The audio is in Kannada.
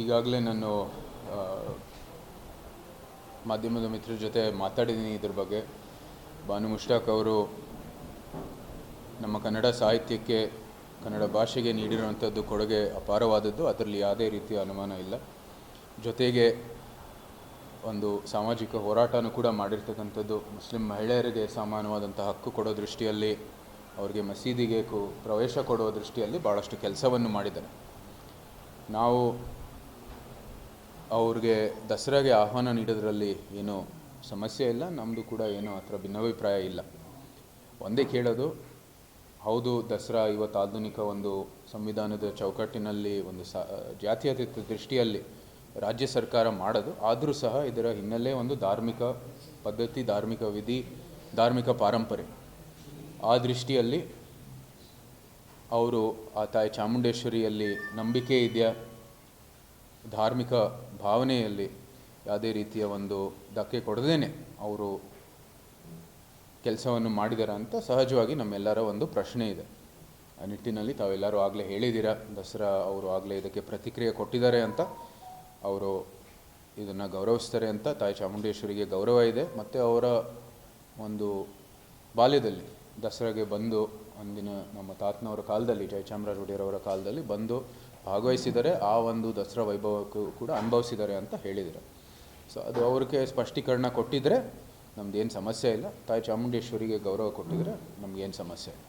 ಈಗಾಗಲೇ ನಾನು ಮಾಧ್ಯಮದ ಮಿತ್ರರ ಜೊತೆ ಮಾತಾಡಿದ್ದೀನಿ ಇದ್ರ ಬಗ್ಗೆ. ಬಾನು ಮುಷ್ಟಾಕ್ ಅವರು ನಮ್ಮ ಕನ್ನಡ ಸಾಹಿತ್ಯಕ್ಕೆ, ಕನ್ನಡ ಭಾಷೆಗೆ ನೀಡಿರುವಂಥದ್ದು ಕೊಡುಗೆ ಅಪಾರವಾದದ್ದು. ಅದರಲ್ಲಿ ಯಾವುದೇ ರೀತಿಯ ಅನುಮಾನ ಇಲ್ಲ. ಜೊತೆಗೆ ಒಂದು ಸಾಮಾಜಿಕ ಹೋರಾಟನೂ ಕೂಡ ಮಾಡಿರ್ತಕ್ಕಂಥದ್ದು. ಮುಸ್ಲಿಂ ಮಹಿಳೆಯರಿಗೆ ಸಮಾನವಾದಂಥ ಹಕ್ಕು ಕೊಡೋ ದೃಷ್ಟಿಯಲ್ಲಿ, ಅವರಿಗೆ ಮಸೀದಿಗೆ ಪ್ರವೇಶ ಕೊಡೋ ದೃಷ್ಟಿಯಲ್ಲಿ ಭಾಳಷ್ಟು ಕೆಲಸವನ್ನು ಮಾಡಿದ್ದಾರೆ. ನಾವು ಅವ್ರಿಗೆ ದಸರಾಗೆ ಆಹ್ವಾನ ನೀಡೋದ್ರಲ್ಲಿ ಏನೂ ಸಮಸ್ಯೆ ಇಲ್ಲ ನಮ್ಮದು ಕೂಡ ಏನು ಥರ ಭಿನ್ನಾಭಿಪ್ರಾಯ ಇಲ್ಲ. ಒಂದೇ ಕೇಳೋದು, ಹೌದು, ದಸರಾ ಇವತ್ತು ಆಧುನಿಕ ಒಂದು ಸಂವಿಧಾನದ ಚೌಕಟ್ಟಿನಲ್ಲಿ ಒಂದು ಸ ಜಾತ್ಯತೀತ ದೃಷ್ಟಿಯಲ್ಲಿ ರಾಜ್ಯ ಸರ್ಕಾರ ಮಾಡೋದು, ಆದರೂ ಸಹ ಇದರ ಹಿನ್ನೆಲೆ ಒಂದು ಧಾರ್ಮಿಕ ಪದ್ಧತಿ, ಧಾರ್ಮಿಕ ವಿಧಿ, ಧಾರ್ಮಿಕ ಪಾರಂಪರೆ. ಆ ದೃಷ್ಟಿಯಲ್ಲಿ ಅವರು ಆ ತಾಯಿ ಚಾಮುಂಡೇಶ್ವರಿಯಲ್ಲಿ ನಂಬಿಕೆ ಇದೆಯಾ? ಧಾರ್ಮಿಕ ಭಾವನೆಯಲ್ಲಿ ಯಾವುದೇ ರೀತಿಯ ಒಂದು ಧಕ್ಕೆ ಕೊಡದೇನೆ ಅವರು ಕೆಲಸವನ್ನು ಮಾಡಿದಾರ ಅಂತ ಸಹಜವಾಗಿ ನಮ್ಮೆಲ್ಲರ ಒಂದು ಪ್ರಶ್ನೆ ಇದೆ. ಆ ನಿಟ್ಟಿನಲ್ಲಿ ತಾವೆಲ್ಲರೂ ಆಗಲೇ ಹೇಳಿದ್ದೀರಾ, ದಸರಾ ಅವರು ಆಗಲೇ ಇದಕ್ಕೆ ಪ್ರತಿಕ್ರಿಯೆ ಕೊಟ್ಟಿದ್ದಾರೆ ಅಂತ. ಅವರು ಇದನ್ನು ಗೌರವಿಸ್ತಾರೆ ಅಂತ ತಾಯಿ ಚಾಮುಂಡೇಶ್ವರಿಗೆ ಗೌರವ ಇದೆ. ಮತ್ತು ಅವರ ಒಂದು ಬಾಲ್ಯದಲ್ಲಿ ದಸರಾಗೆ ಬಂದು, ಅಂದಿನ ನಮ್ಮ ತಾತನವರ ಕಾಲದಲ್ಲಿ, ಜಯಚಾಮರಾಜ ಒಡೆಯರವರ ಕಾಲದಲ್ಲಿ ಬಂದು ಭಾಗವಹಿಸಿದ್ದಾರೆ ಆ ಒಂದು ದಸರಾ ವೈಭವಕ್ಕೂ ಕೂಡ ಅನುಭವಿಸಿದ್ದಾರೆ ಅಂತ ಹೇಳಿದರು ಸೊ ಅದು ಅವ್ರಿಗೆ ಸ್ಪಷ್ಟೀಕರಣ ಕೊಟ್ಟಿದ್ದರೆ ನಮ್ದೇನು ಸಮಸ್ಯೆ ಇಲ್ಲ. ತಾಯಿ ಚಾಮುಂಡೇಶ್ವರಿಗೆ ಗೌರವ ಕೊಟ್ಟಿದ್ರೆ ನಮಗೇನು ಸಮಸ್ಯೆ ಇಲ್ಲ.